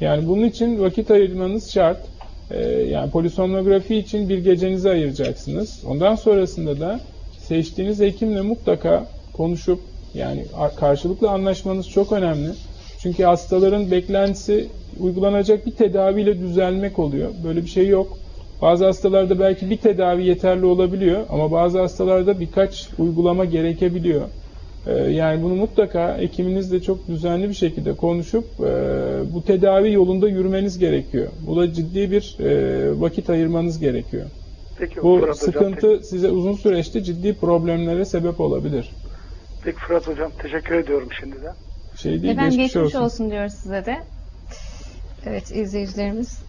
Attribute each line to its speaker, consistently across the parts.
Speaker 1: Yani bunun için vakit ayırmanız şart. Ee, yani polisomnografi için bir gecenizi ayıracaksınız. Ondan sonrasında da seçtiğiniz hekimle mutlaka konuşup yani karşılıklı anlaşmanız çok önemli. Çünkü hastaların beklentisi uygulanacak bir tedaviyle düzelmek oluyor. Böyle bir şey yok. Bazı hastalarda belki bir tedavi yeterli olabiliyor ama bazı hastalarda birkaç uygulama gerekebiliyor. Ee, Yani bunu mutlaka hekiminizle çok düzenli bir şekilde konuşup e, bu tedavi yolunda yürümeniz gerekiyor. Bu da ciddi bir e, vakit ayırmanız gerekiyor.
Speaker 2: Peki
Speaker 1: Bu
Speaker 2: Fırat Hocam.
Speaker 1: sıkıntı size uzun süreçte ciddi problemlere sebep olabilir.
Speaker 2: Peki Fırat Hocam teşekkür ediyorum şimdiden.
Speaker 1: Şey değil,
Speaker 3: Efendim
Speaker 1: geçmiş,
Speaker 3: geçmiş,
Speaker 1: olsun.
Speaker 3: olsun. diyoruz size de. Evet izleyicilerimiz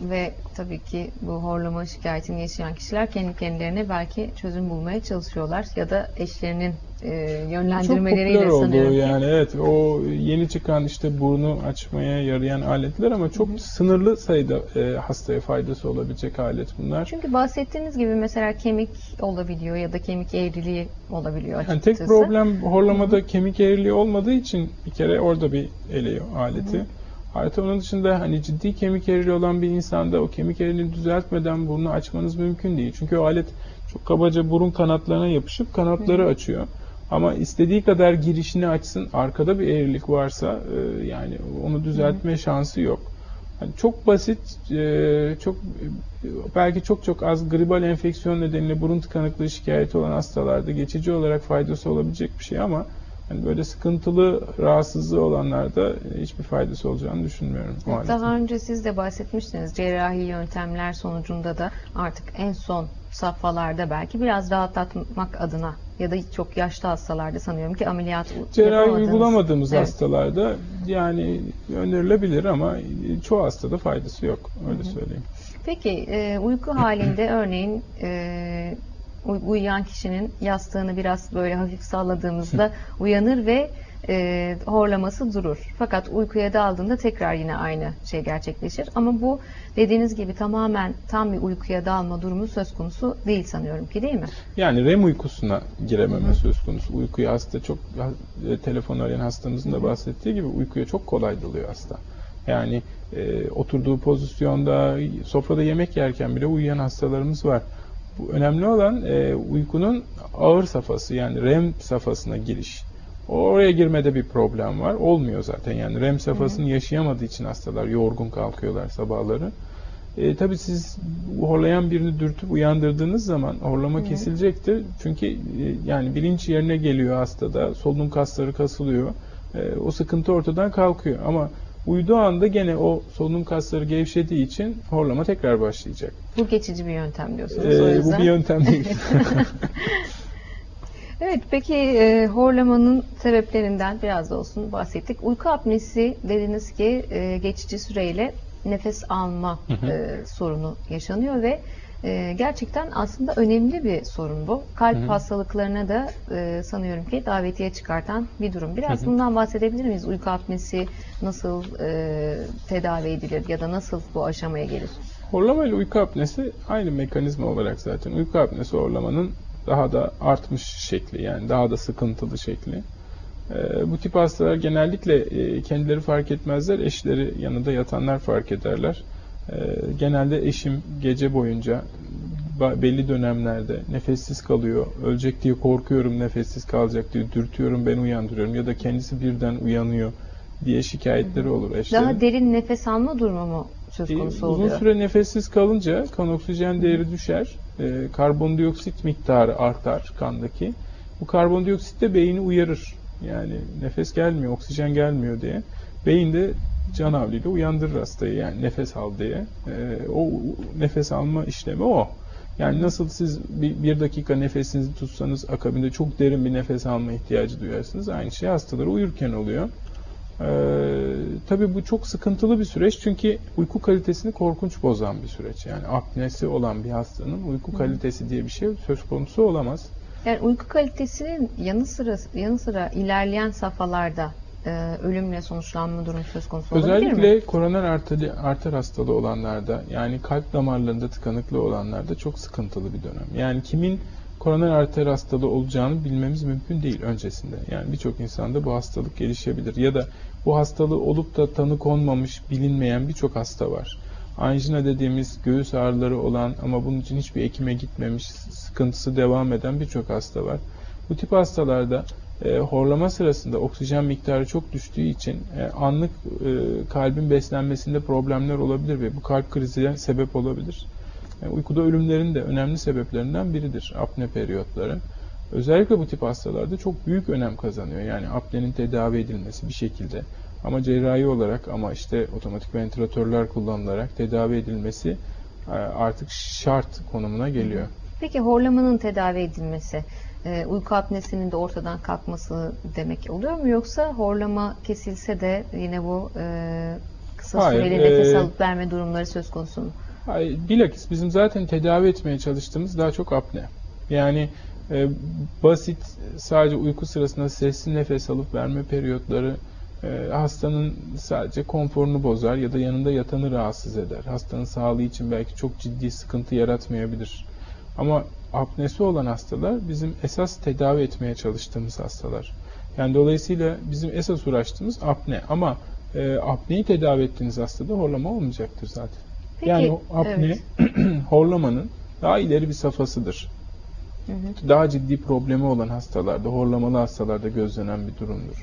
Speaker 3: ve tabii ki bu horlama şikayetini yaşayan kişiler kendi kendilerine belki çözüm bulmaya çalışıyorlar ya da eşlerinin e,
Speaker 1: Çok
Speaker 3: yönlendirmeleriyle
Speaker 1: oldu
Speaker 3: sanıyorum. ki.
Speaker 1: yani evet o yeni çıkan işte burnu açmaya yarayan aletler ama çok sınırlı sayıda e, hastaya faydası olabilecek alet bunlar.
Speaker 3: Çünkü bahsettiğiniz gibi mesela kemik olabiliyor ya da kemik eğriliği olabiliyor
Speaker 1: Yani tek
Speaker 3: açıkçası.
Speaker 1: problem horlamada kemik eğriliği olmadığı için bir kere orada bir eleyor aleti. Artı onun dışında hani ciddi kemik eğriliği olan bir insanda o kemik eğriliğini düzeltmeden burnu açmanız mümkün değil. Çünkü o alet çok kabaca burun kanatlarına yapışıp kanatları açıyor. Ama istediği kadar girişini açsın arkada bir eğrilik varsa e, yani onu düzeltme şansı yok. Yani çok basit, e, çok belki çok çok az gribal enfeksiyon nedeniyle burun tıkanıklığı şikayeti olan hastalarda geçici olarak faydası olabilecek bir şey ama hani böyle sıkıntılı rahatsızlığı olanlarda hiçbir faydası olacağını düşünmüyorum. aletin.
Speaker 3: Daha önce siz de bahsetmiştiniz cerrahi yöntemler sonucunda da artık en son safhalarda belki biraz rahatlatmak adına ya da çok yaşlı hastalarda sanıyorum ki ameliyat
Speaker 1: Cerrahi uygulamadığımız
Speaker 3: Evet.
Speaker 1: hastalarda yani önerilebilir ama çoğu hastada faydası yok. Öyle söyleyeyim.
Speaker 3: Peki e, uyku halinde örneğin e, uy- uyuyan kişinin yastığını biraz böyle hafif salladığımızda uyanır ve e, horlaması durur. Fakat uykuya daldığında tekrar yine aynı şey gerçekleşir. Ama bu dediğiniz gibi tamamen tam bir uykuya dalma durumu söz konusu değil sanıyorum ki değil mi?
Speaker 1: Yani REM uykusuna girememe söz konusu. Uykuya hasta çok e, telefon arayan hastamızın da bahsettiği gibi uykuya çok kolay dalıyor hasta. Yani e, oturduğu pozisyonda sofrada yemek yerken bile uyuyan hastalarımız var. Bu önemli olan e, uykunun ağır safhası yani REM safhasına giriş. Oraya girmede bir problem var. Olmuyor zaten yani REM safhasını yaşayamadığı için hastalar yorgun kalkıyorlar sabahları. E, tabii siz horlayan birini dürtüp uyandırdığınız zaman horlama kesilecektir. Çünkü e, yani bilinç yerine geliyor hastada. Solunum kasları kasılıyor. E, o sıkıntı ortadan kalkıyor. Ama uyuduğu anda gene o solunum kasları gevşediği için horlama tekrar başlayacak.
Speaker 3: Bu geçici bir yöntem diyorsunuz.
Speaker 1: E,
Speaker 3: o
Speaker 1: bu
Speaker 3: yüzden.
Speaker 1: bir yöntem değil.
Speaker 3: Evet peki e, horlamanın sebeplerinden biraz da olsun bahsettik. Uyku apnesi dediniz ki e, geçici süreyle nefes alma e, sorunu yaşanıyor ve e, gerçekten aslında önemli bir sorun bu. Kalp hastalıklarına da e, sanıyorum ki davetiye çıkartan bir durum. Biraz bundan bahsedebilir miyiz? Uyku apnesi nasıl e, tedavi edilir ya da nasıl bu aşamaya gelir?
Speaker 1: Horlama ile uyku apnesi aynı mekanizma olarak zaten. Uyku apnesi horlamanın daha da artmış şekli yani daha da sıkıntılı şekli. Ee, bu tip hastalar genellikle e, kendileri fark etmezler, eşleri yanında yatanlar fark ederler. Ee, genelde eşim gece boyunca belli dönemlerde nefessiz kalıyor, ölecek diye korkuyorum nefessiz kalacak diye dürtüyorum ben uyandırıyorum ya da kendisi birden uyanıyor diye şikayetleri olur eşlerin.
Speaker 3: Daha derin nefes alma durumu mu söz konusu
Speaker 1: Uzun
Speaker 3: oluyor?
Speaker 1: süre nefessiz kalınca kan oksijen değeri düşer. E, karbondioksit miktarı artar kandaki. Bu karbondioksit de beyni uyarır. Yani nefes gelmiyor, oksijen gelmiyor diye. Beyin de can havliyle uyandırır hastayı yani nefes al diye. E, o nefes alma işlemi o. Yani nasıl siz bir, bir dakika nefesinizi tutsanız akabinde çok derin bir nefes alma ihtiyacı duyarsınız. Aynı şey hastalara uyurken oluyor. Ee, tabii bu çok sıkıntılı bir süreç çünkü uyku kalitesini korkunç bozan bir süreç. Yani apnesi olan bir hastanın uyku kalitesi diye bir şey söz konusu olamaz.
Speaker 3: Yani uyku kalitesinin yanı sıra yanı sıra ilerleyen safhalarda e, ölümle sonuçlanma durumu söz konusu olabilir mi?
Speaker 1: Özellikle koroner arter, arter hastalığı olanlarda yani kalp damarlarında tıkanıklığı olanlarda çok sıkıntılı bir dönem. Yani kimin koroner arter hastalığı olacağını bilmemiz mümkün değil öncesinde. Yani birçok insanda bu hastalık gelişebilir ya da Bu hastalığı olup da tanı konmamış, bilinmeyen birçok hasta var. Anjina dediğimiz göğüs ağrıları olan ama bunun için hiçbir ekime gitmemiş, sıkıntısı devam eden birçok hasta var. Bu tip hastalarda e, horlama sırasında oksijen miktarı çok düştüğü için e, anlık e, kalbin beslenmesinde problemler olabilir ve bu kalp krizine sebep olabilir. E, uykuda ölümlerin de önemli sebeplerinden biridir apne periyotları. Özellikle bu tip hastalarda çok büyük önem kazanıyor. Yani apnenin tedavi edilmesi bir şekilde ama cerrahi olarak ama işte otomatik ventilatörler kullanılarak tedavi edilmesi e, artık şart konumuna geliyor.
Speaker 3: Peki horlamanın tedavi edilmesi e, uyku apnesinin de ortadan kalkması demek oluyor mu yoksa horlama kesilse de yine bu e, kısa
Speaker 1: Hayır,
Speaker 3: süreli nefes
Speaker 1: e,
Speaker 3: alıp verme durumları söz konusu mu?
Speaker 1: Hayır, bilakis bizim zaten tedavi etmeye çalıştığımız daha çok apne. Yani e, basit sadece uyku sırasında sessiz nefes alıp verme periyotları e, hastanın sadece konforunu bozar ya da yanında yatanı rahatsız eder. Hastanın sağlığı için belki çok ciddi sıkıntı yaratmayabilir. Ama apnesi olan hastalar bizim esas tedavi etmeye çalıştığımız hastalar. Yani dolayısıyla bizim esas uğraştığımız apne ama e, apneyi tedavi ettiğiniz hastada horlama olmayacaktır zaten.
Speaker 3: Peki,
Speaker 1: yani o apne horlamanın daha ileri bir safhasıdır.
Speaker 3: Hı hı.
Speaker 1: Daha ciddi problemi olan hastalarda, horlamalı hastalarda gözlenen bir durumdur.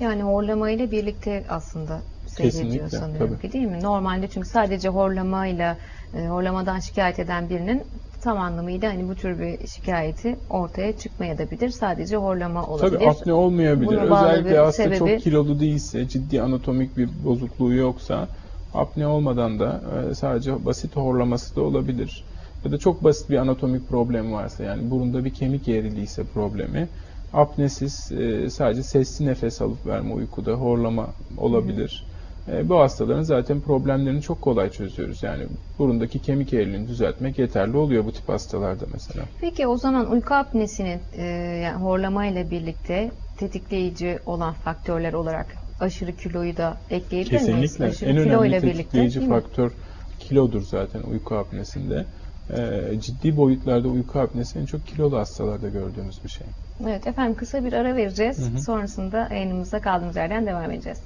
Speaker 3: Yani horlama ile birlikte aslında seyrediyor sanıyorum
Speaker 1: tabii.
Speaker 3: ki değil mi? Normalde çünkü sadece horlamayla e, horlamadan şikayet eden birinin tam anlamıyla hani bu tür bir şikayeti ortaya çıkmayabilir. Sadece horlama olabilir.
Speaker 1: Tabii apne olmayabilir.
Speaker 3: Buna
Speaker 1: Özellikle hasta
Speaker 3: sebebi-
Speaker 1: çok kilolu değilse, ciddi anatomik bir bozukluğu yoksa apne olmadan da e, sadece basit horlaması da olabilir. Ya da çok basit bir anatomik problem varsa yani burunda bir kemik eğriliyse problemi apnesiz e, sadece sessiz nefes alıp verme uykuda horlama olabilir. E, bu hastaların zaten problemlerini çok kolay çözüyoruz. Yani burundaki kemik eğriliğini düzeltmek yeterli oluyor bu tip hastalarda mesela.
Speaker 3: Peki o zaman uyku apnesinin e, yani horlamayla birlikte tetikleyici olan faktörler olarak aşırı kiloyu da ekleyebilir miyiz?
Speaker 1: Kesinlikle. En önemli
Speaker 3: birlikte
Speaker 1: tetikleyici
Speaker 3: mi?
Speaker 1: faktör kilodur zaten uyku apnesinde. Ee, ciddi boyutlarda uyku apnesi en çok kilolu hastalarda gördüğümüz bir şey.
Speaker 3: Evet efendim kısa bir ara vereceğiz.
Speaker 1: Hı hı.
Speaker 3: Sonrasında yayınımıza kaldığımız yerden devam edeceğiz.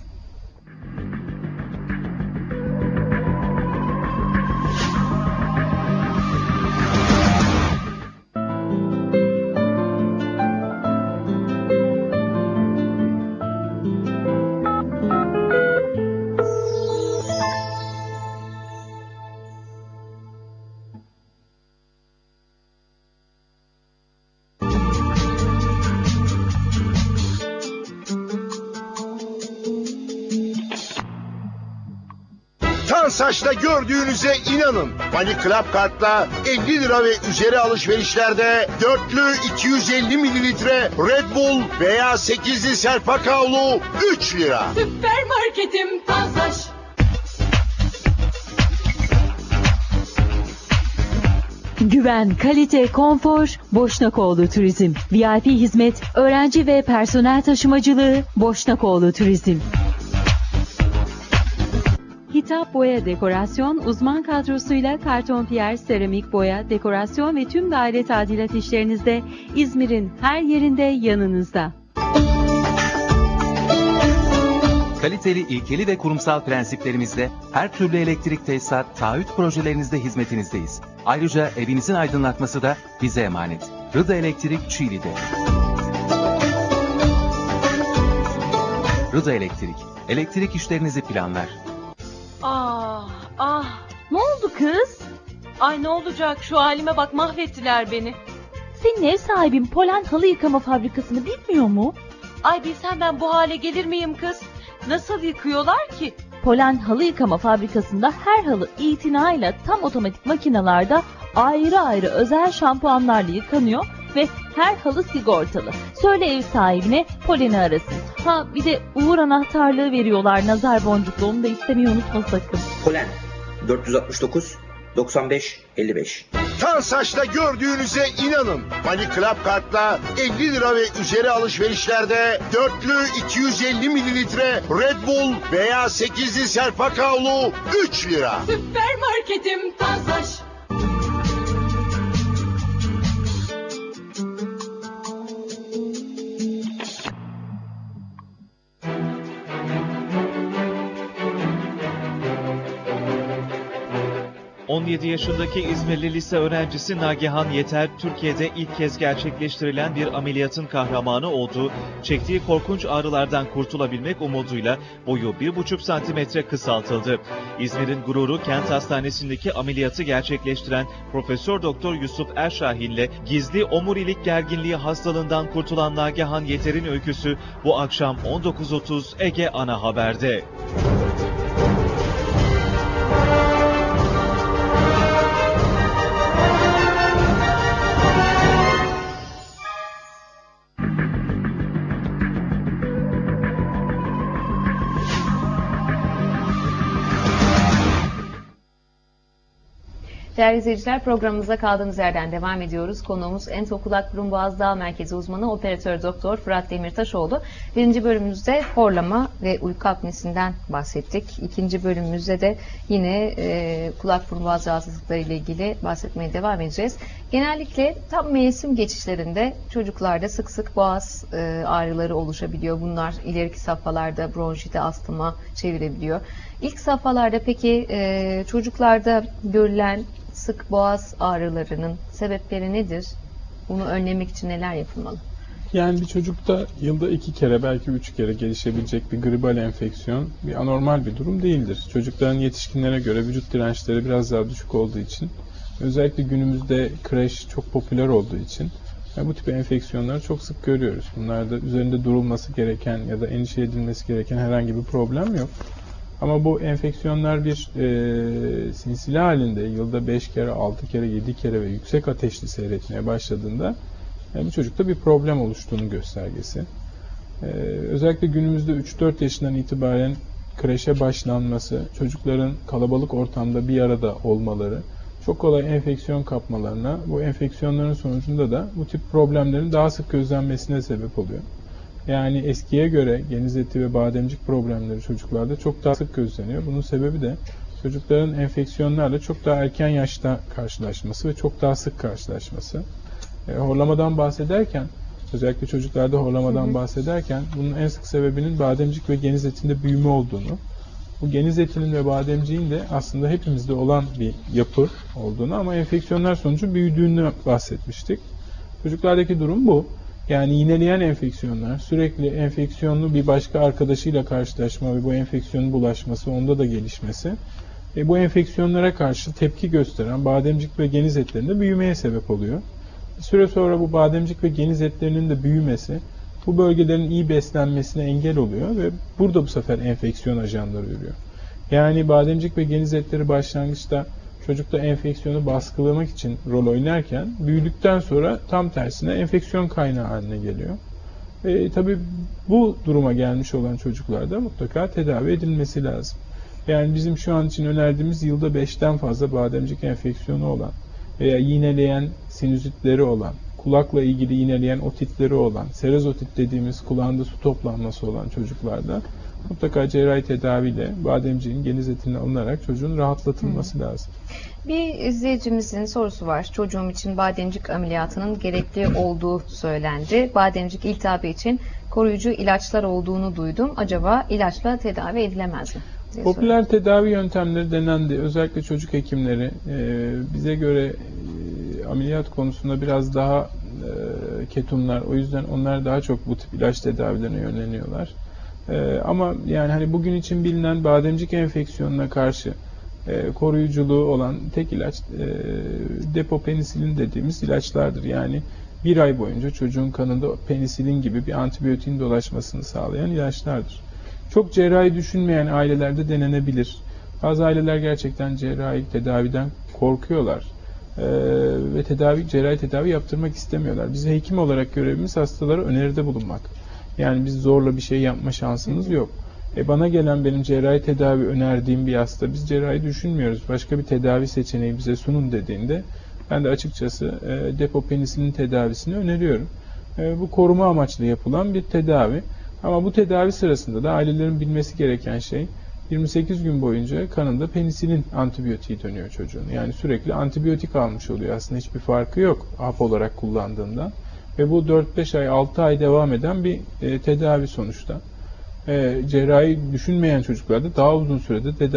Speaker 4: Tansaç'ta gördüğünüze inanın. Money Club kartla 50 lira ve üzeri alışverişlerde dörtlü 250 mililitre Red Bull veya 8'li Serpa Kavlu 3 lira.
Speaker 5: Süpermarketim Tansaç.
Speaker 6: Güven, kalite, konfor, Boşnakoğlu Turizm. VIP hizmet, öğrenci ve personel taşımacılığı, Boşnakoğlu Turizm. Hitap Boya Dekorasyon uzman kadrosuyla karton piyer, seramik boya, dekorasyon ve tüm daire tadilat işlerinizde İzmir'in her yerinde yanınızda.
Speaker 7: Kaliteli, ilkeli ve kurumsal prensiplerimizle her türlü elektrik tesisat, taahhüt projelerinizde hizmetinizdeyiz. Ayrıca evinizin aydınlatması da bize emanet. Rıda Elektrik Çiğli'de. Rıda Elektrik, elektrik işlerinizi planlar.
Speaker 5: Ah ne oldu kız? Ay ne olacak şu halime bak mahvettiler beni.
Speaker 8: Senin ev sahibin Polen halı yıkama fabrikasını bilmiyor mu?
Speaker 5: Ay bilsem ben bu hale gelir miyim kız? Nasıl yıkıyorlar ki?
Speaker 8: Polen halı yıkama fabrikasında her halı itinayla tam otomatik makinalarda ayrı ayrı özel şampuanlarla yıkanıyor ve her halı sigortalı. Söyle ev sahibine Polen'i arasın. Ha bir de uğur anahtarlığı veriyorlar nazar boncuklu onu da istemeyi unutma sakın.
Speaker 9: Polen 469 95 55
Speaker 4: Tansaç'ta gördüğünüze inanın. Money Club kartla 50 lira ve üzeri alışverişlerde dörtlü 250 mililitre Red Bull veya 8'li Serpa Kavlu 3 lira.
Speaker 5: Süpermarketim Tansaç.
Speaker 10: 17 yaşındaki İzmirli lise öğrencisi Nagihan Yeter, Türkiye'de ilk kez gerçekleştirilen bir ameliyatın kahramanı oldu. Çektiği korkunç ağrılardan kurtulabilmek umuduyla boyu 1,5 santimetre kısaltıldı. İzmir'in gururu Kent Hastanesi'ndeki ameliyatı gerçekleştiren Profesör Doktor Yusuf Erşahin ile gizli omurilik gerginliği hastalığından kurtulan Nagihan Yeter'in öyküsü bu akşam 19.30 Ege Ana Haber'de.
Speaker 3: Değerli izleyiciler programımıza kaldığımız yerden devam ediyoruz. Konuğumuz Enso Kulak Burun Boğaz Dağ Merkezi uzmanı operatör doktor Fırat Demirtaşoğlu. Birinci bölümümüzde horlama ve uyku apnesinden bahsettik. İkinci bölümümüzde de yine e, kulak burun boğaz rahatsızlıkları ile ilgili bahsetmeye devam edeceğiz. Genellikle tam mevsim geçişlerinde çocuklarda sık sık boğaz e, ağrıları oluşabiliyor. Bunlar ileriki safhalarda bronşite, astıma çevirebiliyor. İlk safhalarda peki e, çocuklarda görülen sık boğaz ağrılarının sebepleri nedir? Bunu önlemek için neler yapılmalı?
Speaker 1: Yani bir çocukta yılda iki kere belki üç kere gelişebilecek bir gribal enfeksiyon bir anormal bir durum değildir. Çocukların yetişkinlere göre vücut dirençleri biraz daha düşük olduğu için özellikle günümüzde kreş çok popüler olduğu için yani bu tip enfeksiyonları çok sık görüyoruz. Bunlarda üzerinde durulması gereken ya da endişe edilmesi gereken herhangi bir problem yok. Ama bu enfeksiyonlar bir e, sinsili halinde yılda 5 kere, 6 kere, 7 kere ve yüksek ateşli seyretmeye başladığında yani bu çocukta bir problem oluştuğunu göstergesi. E, özellikle günümüzde 3-4 yaşından itibaren kreşe başlanması, çocukların kalabalık ortamda bir arada olmaları, çok kolay enfeksiyon kapmalarına, bu enfeksiyonların sonucunda da bu tip problemlerin daha sık gözlenmesine sebep oluyor. Yani eskiye göre geniz eti ve bademcik problemleri çocuklarda çok daha sık gözleniyor. Bunun sebebi de çocukların enfeksiyonlarla çok daha erken yaşta karşılaşması ve çok daha sık karşılaşması. E, horlamadan bahsederken, özellikle çocuklarda horlamadan bahsederken bunun en sık sebebinin bademcik ve geniz etinde büyüme olduğunu, bu geniz etinin ve bademciğin de aslında hepimizde olan bir yapı olduğunu ama enfeksiyonlar sonucu büyüdüğünü bahsetmiştik. Çocuklardaki durum bu. Yani yineleyen enfeksiyonlar, sürekli enfeksiyonlu bir başka arkadaşıyla karşılaşma ve bu enfeksiyonun bulaşması, onda da gelişmesi ve bu enfeksiyonlara karşı tepki gösteren bademcik ve geniz etlerinde büyümeye sebep oluyor. Bir süre sonra bu bademcik ve geniz etlerinin de büyümesi bu bölgelerin iyi beslenmesine engel oluyor ve burada bu sefer enfeksiyon ajanları ürüyor. Yani bademcik ve geniz etleri başlangıçta çocukta enfeksiyonu baskılamak için rol oynarken büyüdükten sonra tam tersine enfeksiyon kaynağı haline geliyor. E, tabii bu duruma gelmiş olan çocuklarda mutlaka tedavi edilmesi lazım. Yani bizim şu an için önerdiğimiz yılda 5'ten fazla bademcik enfeksiyonu olan veya yineleyen sinüzitleri olan, kulakla ilgili yineleyen otitleri olan, serozotit dediğimiz kulağında su toplanması olan çocuklarda mutlaka cerrahi tedaviyle bademciğin geniz etinden alınarak çocuğun rahatlatılması lazım.
Speaker 3: Bir izleyicimizin sorusu var. Çocuğum için bademcik ameliyatının gerekli olduğu söylendi. Bademcik iltihabı için koruyucu ilaçlar olduğunu duydum. Acaba ilaçla tedavi edilemez mi?
Speaker 1: Popüler tedavi yöntemleri denendi. Özellikle çocuk hekimleri bize göre ameliyat konusunda biraz daha ketumlar. O yüzden onlar daha çok bu tip ilaç tedavilerine yönleniyorlar. E, ama yani hani bugün için bilinen bademcik enfeksiyonuna karşı e, koruyuculuğu olan tek ilaç e, depopenisilin dediğimiz ilaçlardır. Yani bir ay boyunca çocuğun kanında penisilin gibi bir antibiyotiğin dolaşmasını sağlayan ilaçlardır. Çok cerrahi düşünmeyen ailelerde denenebilir. Bazı aileler gerçekten cerrahi tedaviden korkuyorlar. Ee, ve tedavi cerrahi tedavi yaptırmak istemiyorlar. Biz hekim olarak görevimiz hastalara öneride bulunmak. Yani biz zorla bir şey yapma şansımız yok. E bana gelen benim cerrahi tedavi önerdiğim bir hasta biz cerrahi düşünmüyoruz. Başka bir tedavi seçeneği bize sunun dediğinde ben de açıkçası e, depopenisilin tedavisini öneriyorum. E, bu koruma amaçlı yapılan bir tedavi. Ama bu tedavi sırasında da ailelerin bilmesi gereken şey 28 gün boyunca kanında penisilin antibiyotiği dönüyor çocuğun. Yani sürekli antibiyotik almış oluyor. Aslında hiçbir farkı yok hap olarak kullandığından. Ve bu 4-5 ay, 6 ay devam eden bir e, tedavi sonuçta. E, cerrahi düşünmeyen çocuklarda daha uzun sürede tedavi